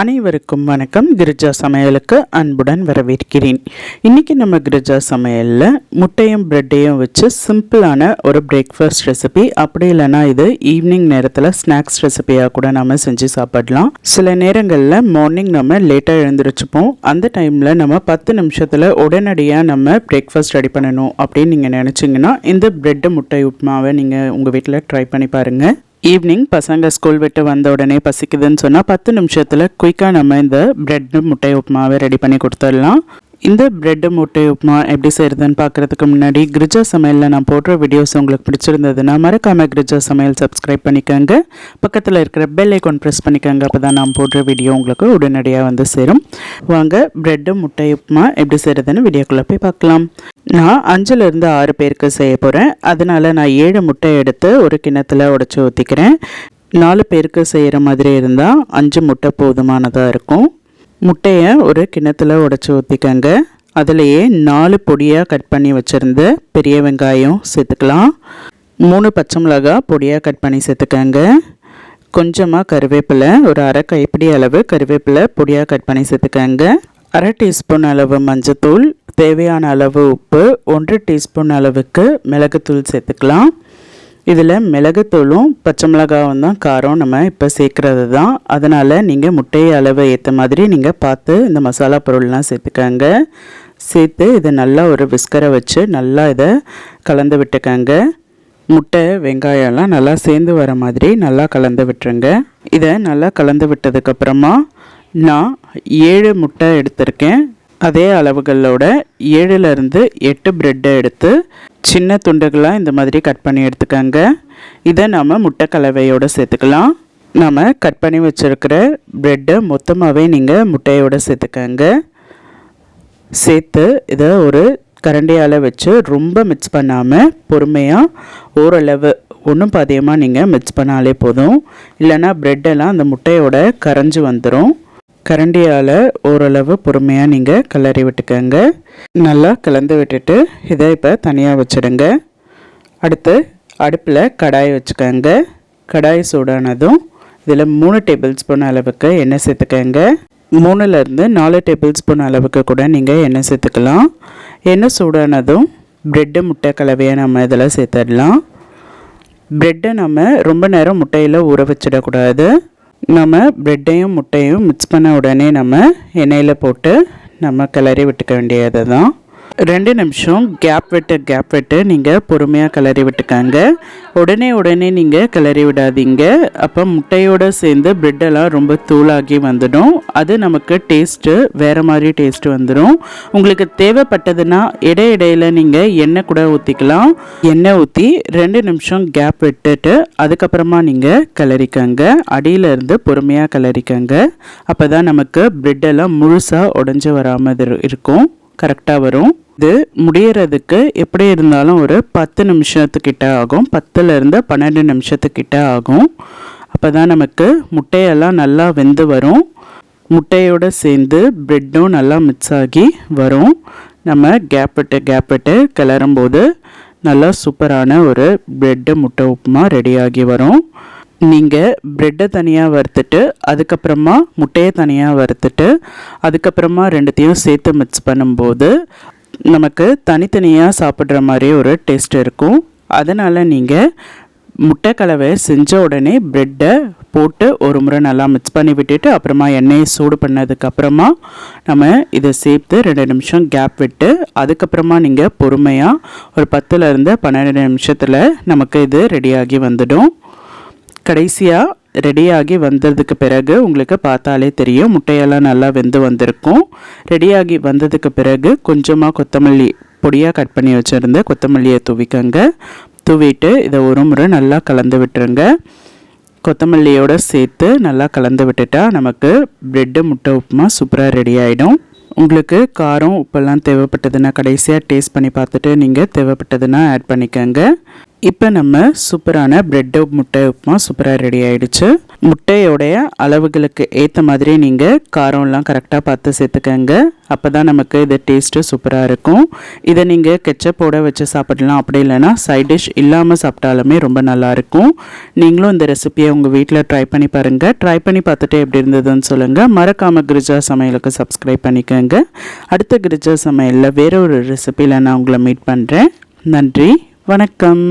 அனைவருக்கும் வணக்கம். கிரிஜா சமையலுக்கு அன்புடன் வரவேற்கிறேன். இன்றைக்கி நம்ம கிரிஜா சமையலில் முட்டையும் ப்ரெட்டையும் வச்சு சிம்பிளான ஒரு பிரேக்ஃபாஸ்ட் ரெசிபி அப்படி இல்லைன்னா இது ஈவினிங் நேரத்தில் ஸ்நாக்ஸ் ரெசிபியாக கூட நம்ம செஞ்சு சாப்பிடலாம். சில நேரங்களில் மார்னிங் நம்ம லேட்டாக எழுந்திரிச்சுப்போம். அந்த டைமில் நம்ம பத்து நிமிஷத்தில் உடனடியாக நம்ம பிரேக்ஃபாஸ்ட் ரெடி பண்ணணும் அப்படின்னு நீங்கள் நினச்சிங்கன்னா இந்த ப்ரெட்டு முட்டை உப்புமாவை நீங்கள் உங்கள் வீட்டில் ட்ரை பண்ணி பாருங்கள் ஈவினிங் பசங்க ஸ்கூல் விட்டு வந்த உடனே பசிக்குதுன்னு சொன்னால் பத்து நிமிஷத்தில் குயிக்காக நம்ம இந்த ப்ரெட் முட்டை உப்புமாவை ரெடி பண்ணி கொடுத்துடலாம். இந்த பிரெட் முட்டை உப்புமா எப்படி செய்கிறதுன்னு பார்க்குறதுக்கு முன்னாடி கிரிஜா சமையலில் நான் போடுற வீடியோஸ் உங்களுக்கு பிடிச்சிருந்ததுன்னா மறக்காமல் கிரிஜா சமையல் சப்ஸ்கிரைப் பண்ணிக்கோங்க. பக்கத்தில் இருக்கிற பெல் ஐக்கோன் ப்ரெஸ் பண்ணிக்கோங்க அப்போ தான் நான் போடுற வீடியோ உங்களுக்கு உடனடியாக வந்து சேரும். வாங்க பிரெட்டு முட்டை உப்புமா எப்படி செய்கிறதுன்னு வீடியோக்குள்ளே போய் பார்க்கலாம். நான் அஞ்சுலேருந்து ஆறு பேருக்கு செய்ய போகிறேன் அதனால் நான் ஏழு முட்டை எடுத்து ஒரு கிணத்துல உடச்சி ஊற்றிக்கிறேன் நாலு பேருக்கு செய்கிற மாதிரி இருந்தால் அஞ்சு முட்டை போதுமானதாக இருக்கும். முட்டையை ஒரு கிணத்துல உடச்சி ஊற்றிக்கங்க அதுலேயே நாலு பொடியாக கட் பண்ணி வச்சுருந்த பெரிய வெங்காயம் சேர்த்துக்கலாம். மூணு பச்சை மிளகா பொடியாக கட் பண்ணி சேர்த்துக்கங்க. கொஞ்சமாக கருவேப்பிலை ஒரு அரை கைப்பிடி அளவு கருவேப்பிலை பொடியாக கட் பண்ணி சேர்த்துக்கங்க. அரை டீஸ்பூன் அளவு மஞ்சத்தூள் தேவையான அளவு உப்பு ஒன்று டீஸ்பூன் அளவுக்கு மிளகுத்தூள் சேர்த்துக்கலாம். இதில் மிளகுத்தூளும் பச்சை மிளகாவும் தான் காரம் நம்ம இப்போ சேர்க்குறது தான் அதனால் நீங்கள் முட்டையை அளவு ஏற்ற மாதிரி நீங்கள் பார்த்து இந்த மசாலா பொருள்லாம் சேர்த்துக்கங்க. சேர்த்து இதை நல்லா ஒரு விஸ்கரை வச்சு நல்லா இதை கலந்து விட்டுக்கங்க. முட்டை வெங்காயம்லாம் நல்லா சேர்ந்து வர மாதிரி நல்லா கலந்து விட்டுருங்க. இதை நல்லா கலந்து விட்டதுக்கப்புறமா நான் ஏழு முட்டை எடுத்திருக்கேன். அதே அளவுகளோட ஏழுலேருந்து எட்டு ப்ரெட்டை எடுத்து சின்ன துண்டுகளாக இந்த மாதிரி கட் பண்ணி எடுத்துக்கோங்க. இதை நாம் முட்டை கலவையோடு சேர்த்துக்கலாம். நாம் கட் பண்ணி வச்சுருக்கிற ப்ரெட்டை மொத்தமாகவே நீங்கள் முட்டையோடு சேர்த்துக்கோங்க. சேர்த்து இதை ஒரு கரண்டியால் வச்சு ரொம்ப மிக்ஸ் பண்ணாமல் பொறுமையாக ஓரளவு ஒன்றும் பாதியமாக நீங்கள் மிக்ஸ் பண்ணாலே போதும். இல்லைன்னா ப்ரெட்டெல்லாம் அந்த முட்டையோட கரைஞ்சி வந்துடும் கரண்டியால் ஓரளவு பொறுமையாக நீங்கள் கிளறி விட்டுக்கோங்க. நல்லா கலந்து விட்டுட்டு இதை இப்போ தனியாக வச்சுடுங்க. அடுத்து அடுப்பில் கடாய் வச்சுக்கோங்க. கடாய் சூடானதும் இதில் மூணு டேபிள் ஸ்பூன் அளவுக்கு எண்ணெய் சேர்த்துக்கோங்க. மூணுலேருந்து நாலு டேபிள் ஸ்பூன் அளவுக்கு கூட நீங்கள் எண்ணெய் சேர்த்துக்கலாம். எண்ணெய் சூடானதும் ப்ரெட்டு முட்டை கலவையை நம்ம இதில் சேர்த்துடலாம். ப்ரெட்டை நம்ம ரொம்ப நேரம் முட்டையில் ஊற வச்சிடக்கூடாது. நம்ம ப்ரெட்டையும் முட்டையும் மிக்ஸ் பண்ண உடனே நம்ம எண்ணெயில் போட்டு நம்ம கிளறி விட்டுக்க வேண்டியது தான் ரெண்டு நிமிஷம் கேப் விட்டு கேப் விட்டு நீங்கள் பொறுமையாக கிளறி விட்டுக்காங்க. உடனே உடனே நீங்கள் கிளறி விடாதீங்க. அப்போ முட்டையோடு சேர்ந்து பிரெட்டெல்லாம் ரொம்ப தூளாகி வந்துடும். அது நமக்கு டேஸ்ட்டு வேறு மாதிரி டேஸ்ட்டு வந்துடும் உங்களுக்கு தேவைப்பட்டதுன்னா இடை இடையில் நீங்கள் எண்ணெய் கூட ஊற்றிக்கலாம் எண்ணெய் ஊற்றி ரெண்டு நிமிஷம் கேப் விட்டுட்டு அதுக்கப்புறமா நீங்கள் கிளறிக்கங்க. அடியிலேருந்து பொறுமையாக கிளறிக்கங்க. அப்போ தான் நமக்கு ப்ரெட்டெல்லாம் முழுசாக உடஞ்சி வராமல் இருக்கும். கரெக்டாக வரும். இது முடியறதுக்கு எப்படி இருந்தாலும் ஒரு பத்து நிமிஷத்துக்கிட்ட ஆகும். பத்துலேருந்து பன்னெண்டு நிமிஷத்துக்கிட்ட ஆகும். அப்போ தான் நமக்கு முட்டையெல்லாம் நல்லா வெந்து வரும். முட்டையோடு சேர்ந்து ப்ரெட்டும் நல்லா மிக்ஸ் ஆகி வரும். நம்ம கேப் விட்டு கேப் விட்டு கிளறும் போது நல்லா சூப்பரான ஒரு ப்ரெட்டு முட்டை உப்புமா ரெடியாகி வரும். நீங்கள் ப்ரெட்டை தனியாக வறுத்துட்டு அதுக்கப்புறமா முட்டையை தனியாக வறுத்துட்டு அதுக்கப்புறமா ரெண்டுத்தையும் சேர்த்து மிக்ஸ் பண்ணும்போது நமக்கு தனித்தனியாக சாப்பிட்ற மாதிரி ஒரு டேஸ்ட் இருக்கும். அதனால் நீங்கள் முட்டை கலவை செஞ்ச உடனே ப்ரெட்டை போட்டு ஒரு முறை நல்லா மிக்ஸ் பண்ணி விட்டுட்டு அப்புறமா எண்ணெயை சூடு பண்ணதுக்கப்புறமா நம்ம இதை சேர்த்து ரெண்டு நிமிஷம் கேப் விட்டு அதுக்கப்புறமா நீங்கள் பொறுமையாக ஒரு பத்துலேருந்து பன்னெண்டு நிமிஷத்தில் நமக்கு இது ரெடியாகி வந்துடும். கடைசியாக ரெடியாகி வந்ததுக்கு பிறகு உங்களுக்கு பார்த்தாலே தெரியும் முட்டையெல்லாம் நல்லா வெந்து வந்திருக்கும். ரெடியாகி வந்ததுக்கு பிறகு கொஞ்சமாக கொத்தமல்லி பொடியாக கட் பண்ணி வச்சுருந்து கொத்தமல்லியை தூவிக்கங்க. தூவிட்டு இதை ஒரு முறை நல்லா கலந்து விட்டுருங்க. கொத்தமல்லியோடு சேர்த்து நல்லா கலந்து விட்டுட்டா நமக்கு ப்ரெட்டு முட்டை உப்புமா சூப்பராக ரெடி ஆகிடும் உங்களுக்கு காரம் உப்பெல்லாம் தேவைப்பட்டதுன்னா கடைசியாக டேஸ்ட் பண்ணி பார்த்துட்டு நீங்கள் தேவைப்பட்டதுன்னா ஆட் பண்ணிக்கோங்க. இப்போ நம்ம சூப்பரான பிரெட் முட்டை உப்புமா சூப்பராக ரெடி ஆயிடுச்சு. முட்டையோடைய அளவுகளுக்கு ஏற்ற மாதிரி நீங்கள் காரம்லாம் கரெக்டாக பார்த்து சேர்த்துக்கங்க. அப்போ தான் நமக்கு இது டேஸ்ட்டு சூப்பராக இருக்கும். இதை நீங்கள் கெச்சப்போட வச்சு சாப்பிடலாம். அப்படி இல்லைன்னா சைட் டிஷ் இல்லாமல் சாப்பிட்டாலுமே ரொம்ப நல்லாயிருக்கும் நீங்களும் இந்த ரெசிபியை உங்கள் வீட்டில் ட்ரை பண்ணி பாருங்கள் ட்ரை பண்ணி பார்த்துட்டு எப்படி இருந்ததுன்னு சொல்லுங்கள் மறக்காமல் கிரிஜா சமையலுக்கு சப்ஸ்கிரைப் பண்ணிக்கோங்க. அடுத்த கிரிஜா சமையலில் வேற ஒரு ரெசிபியில் நான் உங்களை மீட் பண்ணுறேன் நன்றி வணக்கம்.